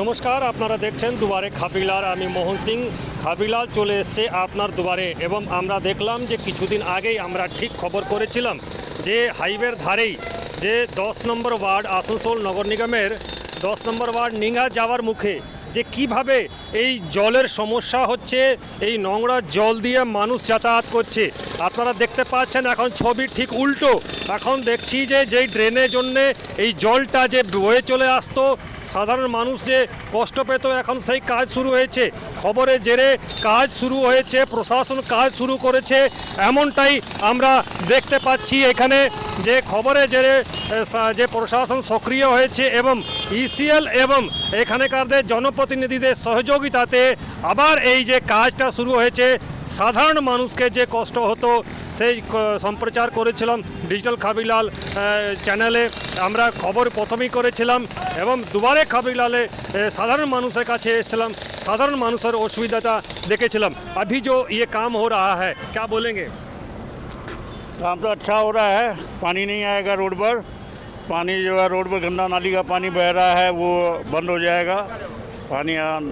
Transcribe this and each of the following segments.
নমস্কার, আপনারা দেখছেন দুবারে খাবিলার। আমি মোহন সিং, খাবিলাল চলে এসছে আপনার দুবারে এবং আমরা দেখলাম যে কিছুদিন আগেই আমরা ঠিক খবর করেছিলাম যে হাইওয়ের ধারেই যে দশ নম্বর ওয়ার্ড আসানসোল নগর নিগমের দশ নম্বর ওয়ার্ড নিঙ্গা যাওয়ার মুখে যে কীভাবে এই জলের সমস্যা হচ্ছে, এই নোংরা জল দিয়ে মানুষ যাতায়াত করছে। আপনারা দেখতে পাচ্ছেন এখন ছবি ঠিক উল্টো। এখন দেখছি যে যেই ড্রেনের জন্যে এই জলটা যে বয়ে চলে আসতো, সাধারণ মানুষ যে কষ্ট পেত, এখন সেই কাজ শুরু হয়েছে। খবরে জেরে কাজ শুরু হয়েছে, প্রশাসন কাজ শুরু করেছে, এমনটাই আমরা দেখতে পাচ্ছি। এখানে যে খবরে জেরে যে প্রশাসন সক্রিয় হয়েছে এবং ইসিএল এবং এখানকারদের জনপ্রতিনিধিদের সহযোগিতাতে আবার এই যে কাজটা শুরু হয়েছে সাধারণ মানুষকে যে কষ্ট হতো সেই ক- সম্প্রচার করেছিলাম ডিজিটাল খাবিলাল আহ, চ্যানেলে আমরা খবর প্রথমেই করেছিলাম এবং দুবারে খাবিলালে আহ, সাধারণ মানুষের কাছে এসেছিলাম সাধারণ মানুষের অসুবিধাটা দেখেছিলাম अभी जो ये काम हो रहा है क्या बोलेंगे काम तो अच्छा हो रहा है पानी नहीं आएगा रोड पर पानी जो है रोड पर गंदा नाली का पानी बह रहा है वो बंद हो जाएगा पानी आन-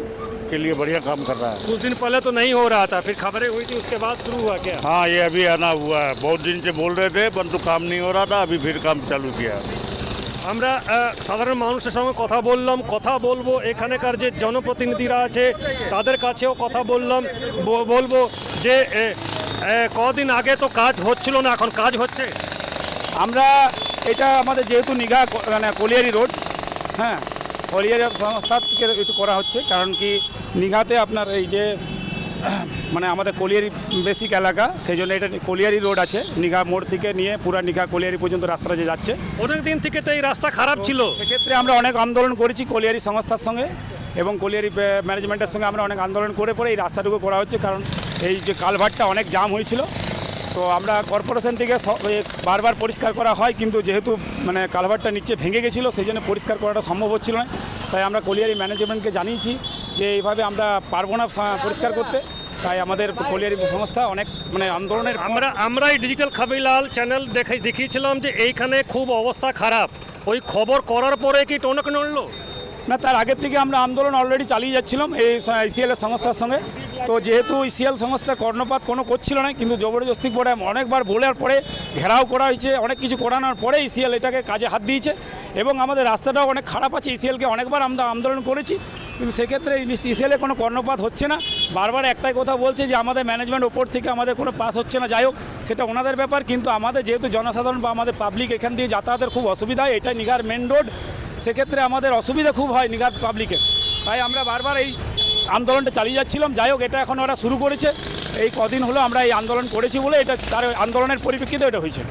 के लिए बढ़िया काम कर रहा है कुछ दिन पहले तो नहीं हो रहा था फिर खबरें हुई थी उसके बाद शुरू हुआ क्या हाँ ये अभी आना हुआ है बहुत दिन से बोल रहे थे परंतु काम नहीं हो रहा था अभी फिर काम चालू किया আমরা আহ, সাধারণ মানুষের সঙ্গে কথা বললাম কথা বলবো এখানকার যে জনপ্রতিনিধিরা আছে তাদের কাছেও কথা বললাম ব- বলবো যে এ, এ, কদিন আগে তো কাজ হচ্ছিল না এখন কাজ হচ্ছে আমরা এটা আমাদের যেহেতু নিঘা মানে কলিয়ারি রোড হ্যাঁ কলিয়ারি সংস্থা থেকে একটু করা হচ্ছে কারণ কি নিঘাতে আপনার এই যে মানে আমাদের কলিয়ারি বেসিক এলাকা সেই জন্য এটা কলিয়ারি রোড আছে নিঘা মোড় থেকে নিয়ে পুরা নিঘা কলিয়ারি পর্যন্ত রাস্তাটা যে যাচ্ছে। অনেক দিন থেকে তো এই রাস্তা খারাপ ছিল। সেক্ষেত্রে আমরা অনেক আন্দোলন করেছি কলিয়ারি সংস্থার সঙ্গে এবং কলিয়ারি ম্যানেজমেন্টের সঙ্গে আমরা অনেক আন্দোলন করে পরে এই রাস্তাটুকু করা হচ্ছে কারণ এই যে কালভারটা অনেক জাম হয়েছিল। তো আমরা কর্পোরেশন থেকে বারবার পরিষ্কার করা হয়, কিন্তু যেহেতু মানে কালভারটা নিচে ভেঙে গেছিল, সেই জন্য পরিষ্কার করাটা সম্ভব হচ্ছিল না। তাই আমরা কলিয়ারি ম্যানেজমেন্টকে জানিয়েছি যে, এইভাবে আমরা পারব না পরিষ্কার করতে। তাই আমাদের কলিয়ারি সংস্থা অনেক মানে আন্দোলনের আমরা আমরা এই ডিজিটাল খাবিলাল চ্যানেল দেখে, দেখিয়েছিলাম যে, এইখানে খুব অবস্থা খারাপ। ওই খবর করার পরে কি টনক নড়লো? না, তার আগের থেকে আমরা আন্দোলন অলরেডি চালিয়ে যাচ্ছিলাম এই ইসিএল এর সংস্থার সঙ্গে। তো যেহেতু ইসিএল সংস্থার কর্ণপাত কোনো করছিল না, কিন্তু জবরদস্তি করে অনেকবার বলার পরে ঘেরাও করা হয়েছে, অনেক কিছু করানোর পরে ইসিএল এটাকে কাজে হাত দিয়েছে এবং আমাদের রাস্তাটাও অনেক খারাপ আছে। ইসিএলকে অনেকবার আমরা আন্দোলন করেছি, কিন্তু সেক্ষেত্রে ইসিএলে কোনো কর্ণপাত হচ্ছে না। বারবার একটাই কথা বলছে যে আমাদের ম্যানেজমেন্ট ওপর থেকে আমাদের কোনো পাস হচ্ছে না। যাই হোক, সেটা ওনাদের ব্যাপার, কিন্তু আমাদের যেহেতু জনসাধারণ বা আমাদের পাবলিক এখান দিয়ে যাতায়াতের খুব অসুবিধা হয় এটাই নিগার মেন রোড সেক্ষেত্রে আমাদের অসুবিধা খুব হয় নিগার পাবলিকের। তাই আমরা বারবার এই আন্দোলনটা চালিয়ে যাচ্ছিলাম। যাই হোক, এটা এখন ওরা শুরু করেছে। এই কদিন হলো আমরা এই আন্দোলন করেছি বলে এটা তার আন্দোলনের পরিপ্রেক্ষিতে এটা হয়েছে।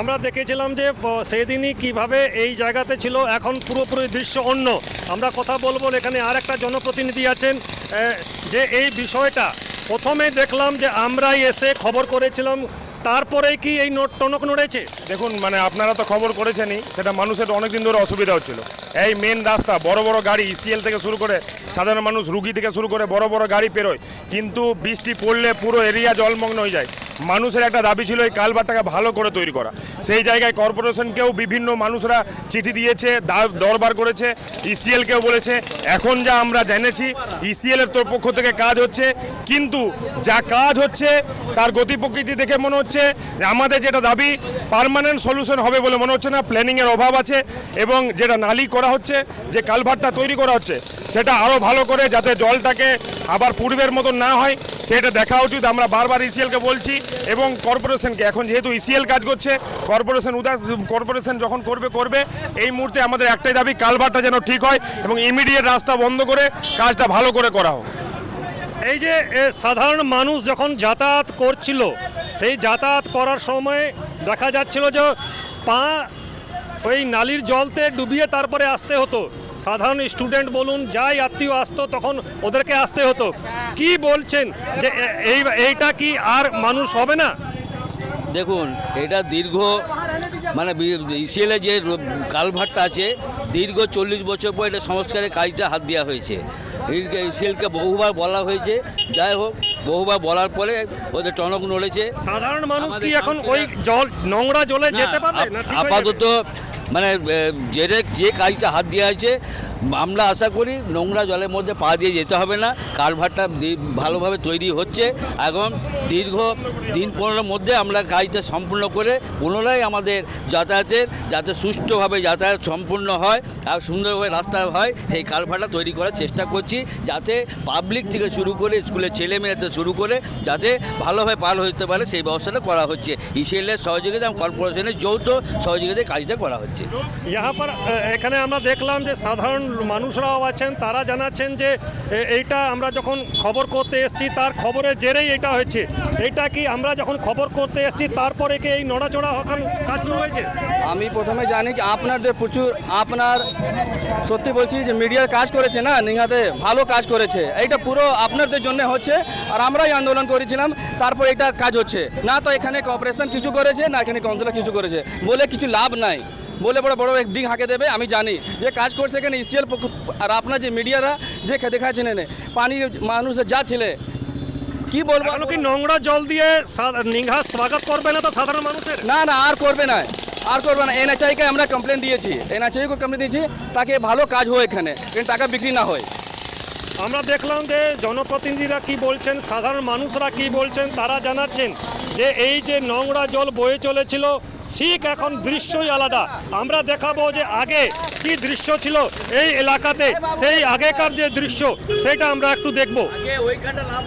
আমরা দেখেছিলাম যে সেদিনই কীভাবে এই জায়গাতে ছিল এখন পুরোপুরি দৃশ্য অন্য। আমরা কথা বলব, এখানে আর একটা জনপ্রতিনিধি আছেন যে এই বিষয়টা প্রথমে দেখলাম যে আমরাই এসে খবর করেছিলাম তারপরে কি এই নোট টনক নড়েছে? দেখুন মানে আপনারা তো খবর করেছেনই, সেটা মানুষের অনেক দিন ধরে অসুবিধা হচ্ছিল। এই মেন রাস্তা, বড় বড় গাড়ি ইসিএল থেকে শুরু করে সাধারণ মানুষ রুগী থেকে শুরু করে বড় বড় গাড়ি পেরোয় কিন্তু বৃষ্টি পড়লে পুরো এরিয়া জলমগ্ন হয়ে যায়। মানুষের একটা দাবি ছিল এই কালবারটাকে ভালো করে তৈরি করা। সেই জায়গায় কর্পোরেশনকেও বিভিন্ন মানুষরা চিঠি দিয়েছে দরবার করেছে ইসিএলকেও বলেছে। এখন যা আমরা জেনেছি ইসিএলের তোর পক্ষ থেকে কাজ হচ্ছে। কিন্তু যা কাজ হচ্ছে, তার গতি প্রকৃতি দেখে মনে হচ্ছে, আমাদের যেটা দাবি পার্মানেন্ট সলিউশন হবে বলে মনে হচ্ছে না। প্ল্যানিংয়ের অভাব আছে এবং যেটা নালি হচ্ছে, যে কালভারটা তৈরি করা হচ্ছে, সেটা আরও ভালো করে যাতে জলটাকে আবার পূর্বের মতন না হয়, সেটা দেখা উচিত। আমরা বারবার ইসিএলকে বলছি এবং কর্পোরেশনকে। এখন যেহেতু ইসিএল কাজ করছে, কর্পোরেশন উদাস, কর্পোরেশন যখন করবে করবে। এই মুহূর্তে আমাদের একটাই দাবি, কালভারটা যেন ঠিক হয় এবং ইমিডিয়েট রাস্তা বন্ধ করে কাজটা ভালো করে করা হোক। এই যে সাধারণ মানুষ যখন যাতায়াত করছিল, সেই যাতায়াত করার সময় দেখা যাচ্ছিল যে পা ওই নালির জলতে ডুবিয়ে তারপরে আসতে হতো। সাধারণ স্টুডেন্ট বলুন যাই আত্মীয় আসতো তখন ওদেরকে আসতে হতো। কি বলছেন যে এই এইটা কি আর মানুষ হবে না? দেখুন এটা দীর্ঘ মানে ইসিএলে যে কালভারটা আছে দীর্ঘ চল্লিশ বছর পর এটা সংস্কারের কাজটা হাত দেওয়া হয়েছে। ইসিএলকে বহুবার বলা হয়েছে। যাই হোক বহুবার বলার পরে ওদের টনক নড়েছে। সাধারণ মানুষ কি এখন ওই জল নোংরা জলে যেতে যাবে? আপাতত মানে যে যে কাজটা হাত দেওয়া আছে আমরা আশা করি নোংরা জলের মধ্যে পা দিয়ে যেতে হবে না। কারভারটা ভালোভাবে তৈরি হচ্ছে। এখন দীর্ঘ দিন পনেরোর মধ্যে আমরা কাজটা সম্পূর্ণ করে পুনরায় আমাদের যাতায়াতের যাতে সুষ্ঠুভাবে যাতায়াত সম্পূর্ণ হয় আর সুন্দরভাবে রাস্তা হয়, সেই কালভারটা তৈরি করার চেষ্টা করছি। যাতে পাবলিক থেকে শুরু করে স্কুলের ছেলেমেয়েরা থেকে শুরু করে যাতে ভালোভাবে পার হতে পারে, সেই ব্যবস্থাটা করা হচ্ছে। ইসিএলের সহযোগিতা এবং কর্পোরেশনের যৌথ সহযোগিতায় কাজটা করা হচ্ছে। এখানে আমরা দেখলাম যে সাধারণ মানুষরাও আছেন, তারা জানাচ্ছেন যে এইটা আমরা যখন খবর করতে এসেছি, তার খবরের জেরেই এটা হয়েছে। এটা কি আমরা যখন খবর করতে এসেছি, তারপরে কি এই নড়াচড়া কাজ শুরু হয়েছে? আমি প্রথমে জানি কি আপনাদের প্রচুর, আপনার, সত্যি বলছি যে মিডিয়ার কাজ করেছে না, নিহাতে ভালো কাজ করেছে। এইটা পুরো আপনাদের জন্য হচ্ছে, আর আমরাই আন্দোলন করেছিলাম, তারপর এটা কাজ হচ্ছে। না তো এখানে কর্পোরেশন কিছু করেছে, না এখানে কাউন্সিলর কিছু করেছে। বলে কিছু লাভ নাই। বলে বড় বড় এক ডিং হাঁকে দেবে আমি জানি। যে কাজ করছে এখানে ইসিএল আর আপনার যে মিডিয়ারা যে খেতে দেখাচ্ছেন এনে পানি মানুষ যা ছিলে। কি বলব কি নোংরা জল দিয়ে নিঘা স্বাগত করবে না তো সাধারণ মানুষের? না না আর করবে না। আর করবে না। এনএচআইকে আমরা কমপ্লেন দিয়েছি। এনএচআইকে কমপ্লেন দিয়েছি তাকে ভালো কাজ হয় এখানে। কিন্তু টাকা বিক্রি না হয়। আমরা দেখলাম যে জনপ্রতিনিধিরা কি বলছেন, সাধারণ মানুষরা কি বলছেন, তারা জানাচ্ছেন যে এই যে নোংরা জল বয়ে চলেছিল শিখ এখন দৃশ্যই আলাদা। আমরা দেখাবো যে আগে কি দৃশ্য ছিল এই এলাকাতে, সেই আগেকার যে দৃশ্য, সেটা আমরা একটু দেখব। ছিলাম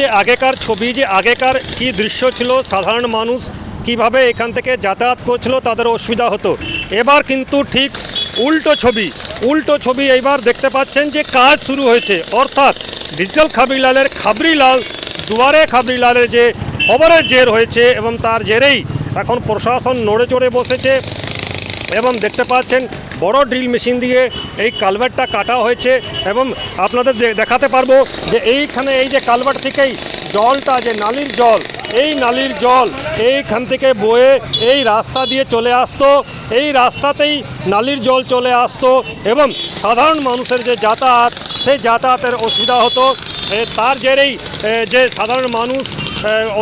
যে আগেকার ছবি, যে আগেকার কি দৃশ্য ছিল, সাধারণ মানুষ কীভাবে এখান থেকে যাতায়াত করছিল, তাদের অসুবিধা হতো। এবার কিন্তু ঠিক উল্টো ছবি উল্টো ছবি এইবার দেখতে পাচ্ছেন যে কাজ শুরু হয়েছে। অর্থাৎ ডিজিটাল খাবরিলালের খাবরিলাল, দুয়ারে খাবরিলালের যে খবরের জের হয়েছে এবং তার জেরেই এখন প্রশাসন নড়ে চড়ে বসেছে এবং দেখতে পাচ্ছেন বড় ড্রিল মেশিন দিয়ে এই কালভার্টটা কাটা হয়েছে এবং আপনাদের দেখাতে পারব যে এইখানে এই যে কালভার্ট থেকেই জলটা, যে নালির জল, এই নালির জল এইখান থেকে বয়ে এই রাস্তা দিয়ে চলে আসতো। এই রাস্তাতেই নালির জল চলে আসতো এবং সাধারণ মানুষের যে যাতায়াত, সেই যাতায়াতের অসুবিধা হতো। তার জেরেই যে সাধারণ মানুষ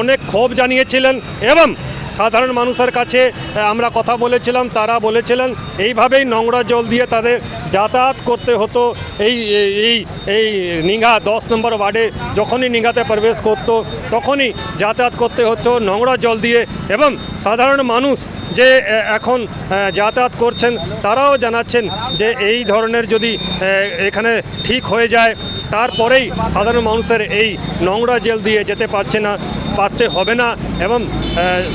অনেক ক্ষোভ জানিয়েছিলেন এবং সাধারণ মানুষের কাছে আমরা কথা বলেছিলাম, তারা বলেছিলেন, এইভাবেই নোংরা জল দিয়ে তাদের যাতায়াত করতে হতো। এই এই- এই নিঘা দশ নম্বর ওয়ার্ডে যখনই নিঘাতে প্রবেশ করত, তখনই যাতায়াত করতে হতো নোংরা জল দিয়ে এবং সাধারণ মানুষ যে এখন যাতায়াত করছেন, তারাও জানাচ্ছেন যে এই ধরনের যদি এখানে ঠিক হয়ে যায়, তারপরেই সাধারণ মানুষের এই নোংরা জল দিয়ে যেতে পারছে না। পারতে হবে না এবং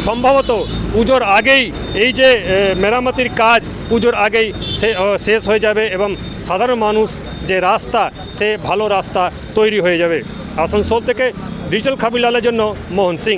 সম্ভবত পুজোর আগেই এই যে মেরামতির কাজ পুজোর আগেই শেষ হয়ে যাবে এবং সাধারণ মানুষ যে রাস্তা, সে ভালো রাস্তা তৈরি হয়ে যাবে। আসানসোল থেকে ডিজিটাল খাবিলালের জন্য মোহন সিং।